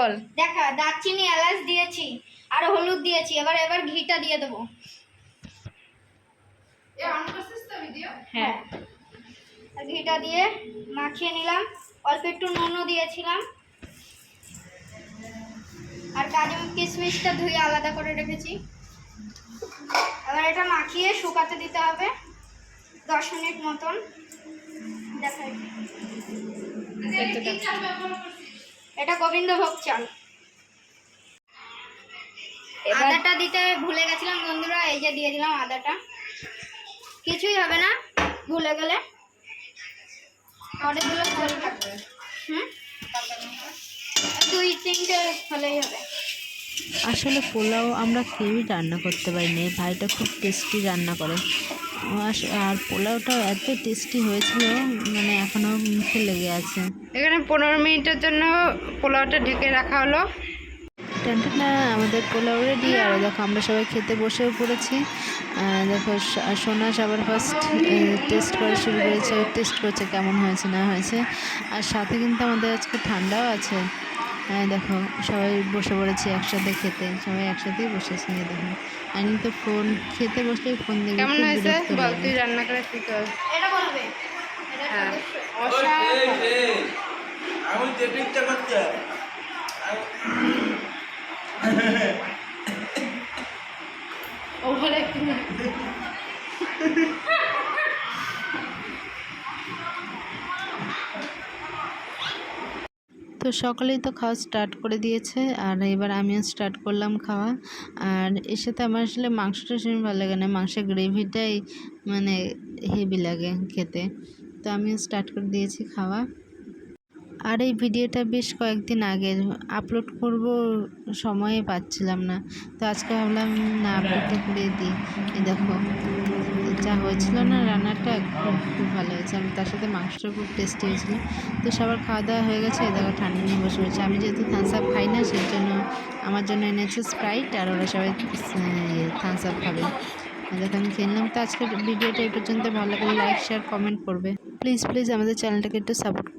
বল। দেখা দারচিনি এলাচ দিয়েছি আর হলুদ দিয়েছি এবার এবার ঘিটা দিয়ে দেবো। হ্যাঁ। ঘিটা দিয়ে মাখিয়ে নিলাম। অল্প একটু নুনও দিয়েছিলাম। আর কাজু কিশমিশটা ধুয়ে আলাদা করে রেখেছি। এবার এটা মাখিয়ে শুকাতে দিতে হবে দশ মিনিট মতন। দেখাই এটা গোবিন্দভোগ চাল। আদাটা দিতে ভুলে গেছিলাম বন্ধুরা এই যে দিয়ে দিলাম আদাটা। কিছুই হবে না ভুলে গেলে। অনেকগুলো ফল থাকবে। হুম? দুই তিনটে হলেই হবে। আসলে পোলাও আমরা কেউই রান্না করতে পারিনি ভাইটা খুব টেস্টি রান্না করে। আর পোলাওটা এত টেস্টি হয়েছিল মানে মুখে লেগে আছে। এখানে পনেরো মিনিটের জন্য পোলাওটা ঢেকে রাখা হলো। টানটানা আমাদের পোলাও রেডি আর দেখো আমরা সবাই খেতে বসেও পড়েছি। দেখো সোনা সবার ফার্স্ট টেস্ট করা শুরু করেছে। টেস্ট করছে কেমন হয়েছে না হয়েছে। আর সাথে কিন্তু আমাদের আজকে ঠান্ডাও আছে। হ্যাঁ দেখো সবাই বসে পড়েছি একসাথে খেতে। সবাই একসাথেই বসেছি দেখো। আমি তো ফোন খেতে বসলেই ফোন দেখে কেমন হয়েছে? বিরক্ত বল তুই রান্না করে তুই এটা বলবে। তো সকালেই তো খাওয়া স্টার্ট করে দিয়েছে, আর এবার আমিও স্টার্ট করলাম খাওয়া। আর এর সাথে আমার আসলে মাংসটা সেরকম ভালো লাগে না, মাংসের গ্রেভিটাই মানে হেভি লাগে খেতে। তো আমিও স্টার্ট করে দিয়েছি খাওয়া। আর এই ভিডিওটা বেশ কয়েকদিন আগে আপলোড করব সময়ে পাচ্ছিলাম না। তো আজকে ভাবলাম না আপলোডটা করে দিই। দেখো, যা হয়েছিল না রান্নাটা খুব খুব ভালো হয়েছে। আমি তার সাথে মাংসটা খুব টেস্টি হয়েছিল। তো সবার খাওয়া দাওয়া হয়ে গেছে। দেখো, ঠান্ডা নিয়ে বসে রয়েছে আমি যেহেতু থামস আপ খাই না, সেই জন্য আমার জন্য এনেছে স্প্রাইট আর ওরা সবাই থামস আপ খাবে। আর দেখো আমি খেললাম তো আজকের ভিডিওটা এই পর্যন্ত। ভালো লাগলে লাইক শেয়ার কমেন্ট করবে। প্লিজ প্লিজ আমাদের চ্যানেলটাকে একটু সাপোর্ট করবে